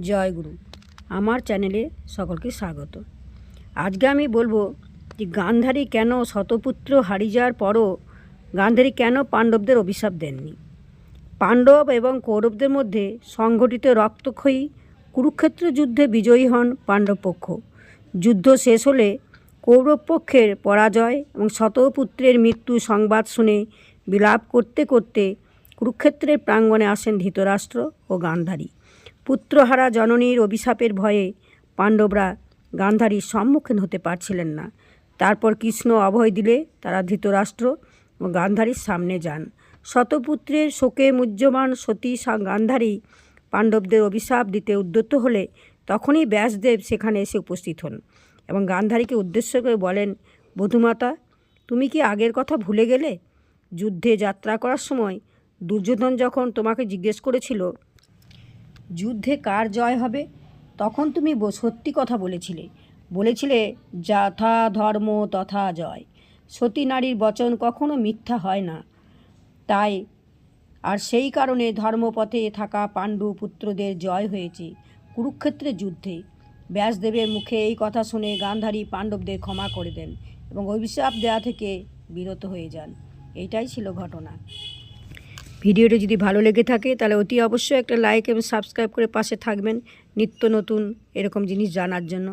জয় গুরু। আমার চ্যানেলে সকলকে স্বাগত। আজকে আমি বলব যে গান্ধারী কেন শতপুত্র হারিয়ে যাওয়ার পরও গান্ধারী কেন পাণ্ডবদের অভিশাপ দেননি? পাণ্ডব এবং কৌরবদের মধ্যে সংঘটিত রক্তক্ষয়ী কুরুক্ষেত্র যুদ্ধে বিজয়ী হন পাণ্ডব পক্ষ যুদ্ধ শেষ হলে কৌরব পক্ষের পরাজয় এবং শতপুত্রের মৃত্যু সংবাদ শুনে বিলাপ করতে করতে কুরুক্ষেত্রের প্রাঙ্গণে আসেন ধৃতরাষ্ট্র ও গান্ধারী। পুত্রহারা জননীর অভিশাপের ভয়ে পাণ্ডবরা গান্ধারীর সম্মুখীন হতে পারছিলেন না। তারপর কৃষ্ণ অভয় দিলে তারা ধৃতরাষ্ট্র ও গান্ধারীর সামনে যান। শতপুত্রের শোকে মুহ্যমান সতী গান্ধারী পাণ্ডবদের অভিশাপ দিতে উদ্যত হলে তখনই ব্যাসদেব সেখানে এসে উপস্থিত হন এবং গান্ধারীকে উদ্দেশ্য করে বলেন, বধুমাতা, তুমি কি আগের কথা ভুলে গেলে? যুদ্ধে যাত্রা করার সময় দুর্যোধন যখন তোমাকে জিজ্ঞেস করেছিল যুদ্ধে কার জয় হবে? তখন তুমি সত্যি কথা বলেছিলে। বলেছিলে, যথা ধর্ম তথা জয়। সতী নারীর বচন কখনো মিথ্যা হয় না। তাই, আর সেই কারণে ধর্মপথে থাকা পাণ্ডু পুত্রদের জয় হয়েছে কুরুক্ষেত্রের যুদ্ধে। ব্যাসদেবের মুখে এই কথা শুনে গান্ধারী পাণ্ডবদের ক্ষমা করে দেন এবং অভিশাপ দেওয়া থেকে বিরত হয়ে যান। এইটাই ছিল ঘটনা। ভিডিওটি যদি ভালো লেগে থাকে, তাহলে অতি অবশ্যই একটা লাইক এবং সাবস্ক্রাইব করে পাশে থাকবেন। নিত্য নতুন এরকম জিনিস জানার জন্য।